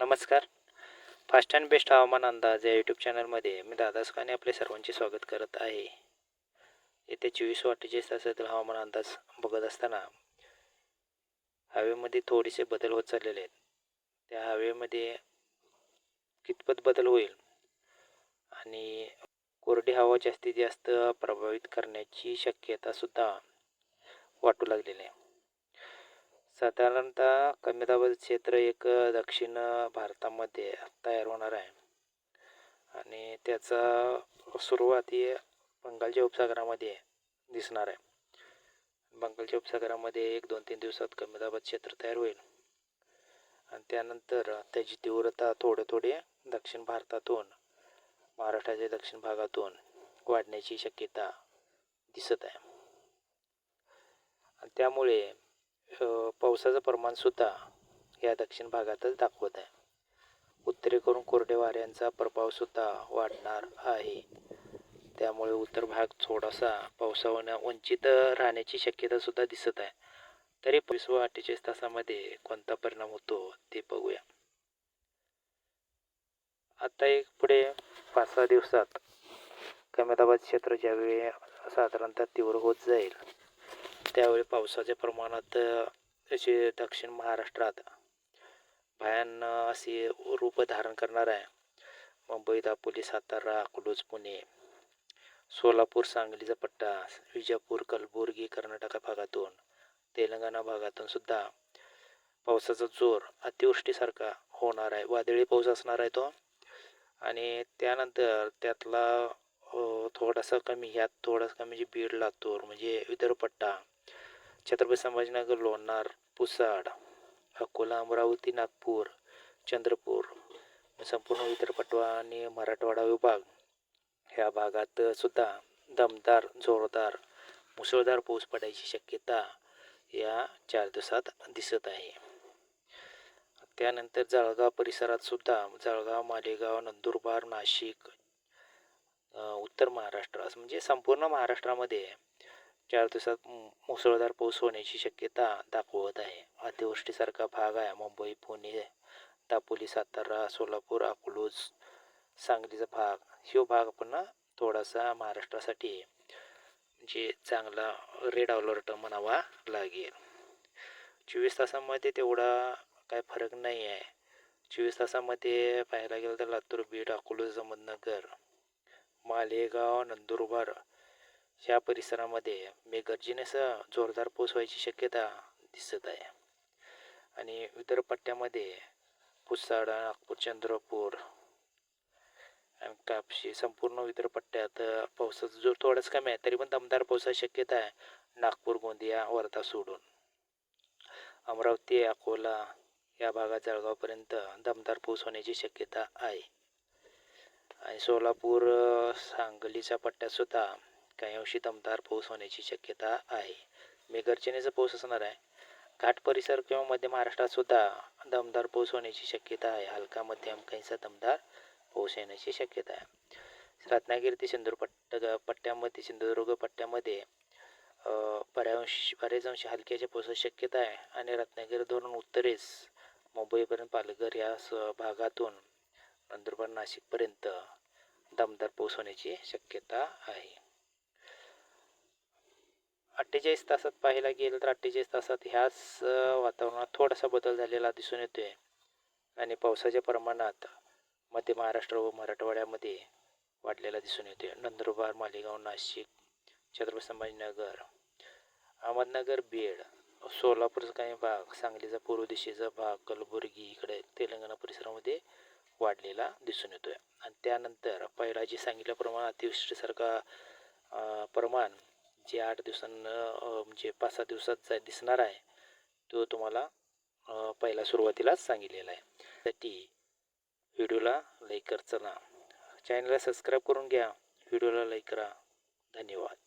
नमस्कार. Fast and best हवामान अंदाज या यूट्यूब चॅनलमध्ये मी दादा सुखाने आपले सर्वांचे स्वागत करत आहे. येत्या चोवीस अठ्ठेचाळीस तासातील हवामान अंदाज बघत असताना हवेमध्ये थोडेसे बदल होत चाललेले आहेत. त्या हवेमध्ये कितपत बदल होईल आणि कोरडी हवा जास्तीत जास्त प्रभावित करण्याची शक्यतासुद्धा वाटू लागलेली आहे. साधारणतः कमी दाबाचं क्षेत्र एक दक्षिण भारतामध्ये तयार होणार आहे. आणि त्याचा सुरुवात ही बंगालच्या उपसागरामध्ये दिसणार आहे. बंगालच्या उपसागरामध्ये एक दोन तीन दिवसात कमी दाबाचं क्षेत्र तयार होईल. आणि त्यानंतर त्याची तीव्रता थोडे थोडे दक्षिण भारतातून महाराष्ट्राच्या दक्षिण भागातून वाढण्याची शक्यता दिसत आहे. आणि त्यामुळे पावसाचं प्रमाणसुद्धा या दक्षिण भागातच दाखवत आहे. उत्तरेकडून कोरडे वाऱ्यांचा प्रभावसुद्धा वाढणार आहे. त्यामुळे उत्तर भाग थोडासा पावसावर वंचित राहण्याची शक्यतासुद्धा दिसत आहे. तरी वीस व अठ्ठेचाळीस तासामध्ये कोणता परिणाम होतो ते बघूया. आता एक पुढे पाच सहा दिवसात कमी दाबाचं क्षेत्र ज्यावेळी साधारणतः तीव्र होत जाईल त्यावेळी पावसाच्या प्रमाणात असे दक्षिण महाराष्ट्रात भयान असे रूप धारण करणार आहे. मुंबई दापोली सातारा अकलूज पुणे सोलापूर सांगलीचा पट्टा विजापूर कलबुर्गी कर्नाटक भागातून तेलंगणा भागातून सुद्धा पावसाचा जोर अतिवृष्टीसारखा होणार आहे. वादळी पाऊस असणार आहे तो. आणि त्यानंतर त्यातला थोडासा कमी ह्यात थोडासा कमी म्हणजे बीड लातूर म्हणजे विदर्भ पट्टा छत्रपती संभाजीनगर लोणार पुसाड अकोला अमरावती नागपूर चंद्रपूर संपूर्ण विदर्भटवा आणि मराठवाडा विभाग. ह्या भागात सुद्धा दमदार जोरदार मुसळधार पाऊस पडायची शक्यता या चार दिवसात दिसत आहे. त्यानंतर जळगाव परिसरात सुद्धा जळगाव मालेगाव नंदुरबार नाशिक उत्तर महाराष्ट्र असं म्हणजे संपूर्ण महाराष्ट्रामध्ये चार दिवसात मुसळधार पाऊस होण्याची शक्यता दाखवत आहे. अतिवृष्टीसारखा भाग आहे. मुंबई पुणे दापोली सातारा सोलापूर अकलूज सांगलीचा भाग. ह्यो भाग आपण थोडासा महाराष्ट्रासाठी जे चांगला रेड अलर्ट म्हणावा लागेल. चोवीस तासामध्ये तेवढा काय फरक नाही आहे. चोवीस तासामध्ये पाहायला गेलं तर लातूर बीड अकोला अहमदनगर मालेगाव नंदुरबार या परिसरामध्ये मेघगर्जनेसह जोरदार पाऊस व्हायची शक्यता दिसत आहे. आणि विदर्भ पट्ट्यामध्ये पुसाडा नागपूर चंद्रपूर आणि कापशी संपूर्ण विदर्भपट्ट्यात पावसाचा जोर थोडाच कमी आहे. तरी पण दमदार पावसाची शक्यता आहे. नागपूर गोंदिया वर्धा सोडून. अमरावती अकोला या भागात जळगावपर्यंत दमदार पाऊस होण्याची शक्यता आहे. आणि सोलापूर सांगलीच्या पट्ट्यातसुद्धा काही अंशी दमदार पाऊस होण्याची शक्यता आहे. मेघगर्जनेचा पाऊस असणार आहे. घाट परिसर किंवा मध्य महाराष्ट्रात सुद्धा दमदार पाऊस होण्याची शक्यता आहे. हलका मध्यम काहीसा दमदार पाऊस येण्याची शक्यता आहे. रत्नागिरी ते सिंधुदुर्ग पट्ट पट्ट्यामध्ये सिंधुदुर्ग पट्ट्यामध्ये अ, बऱ्याच बरेच अंशी हलक्याच्या पावसाची शक्यता आहे. आणि रत्नागिरी धरून उत्तरेस मुंबईपर्यंत पालघर या स भागातून नंदुरबार नाशिकपर्यंत दमदार पाऊस होण्याची शक्यता आहे. अठ्ठेचाळीस तासात पाहायला गेलं तर अठ्ठेचाळीस तासात ह्याच वातावरणात थोडासा बदल झालेला दिसून येतो आहे आणि पावसाच्या प्रमाणात मध्य महाराष्ट्र व मराठवाड्यामध्ये वाढलेला दिसून येतो आहे नंदुरबार मालेगाव नाशिक छत्रपती संभाजीनगर अहमदनगर बीड सोलापूरचा काही भाग सांगलीचा पूर्व दिशेचा भाग कलबुर्गी इकडे तेलंगणा परिसरामध्ये वाढलेला दिसून येतो आहे आणि त्यानंतर पहिला जे सांगितल्याप्रमाणे अतिवृष्टीसारखा प्रमाण जे आठ दिवसांना म्हणजे पाच सहा दिवसात जा दिसणार आहे तो तुम्हाला पहिला सुरुवातीलाच सांगितलेला आहे. त्यासाठी व्हिडिओला लाईक कर चॅनलला सबस्क्राईब करून घ्या. व्हिडिओला लाईक करा. धन्यवाद.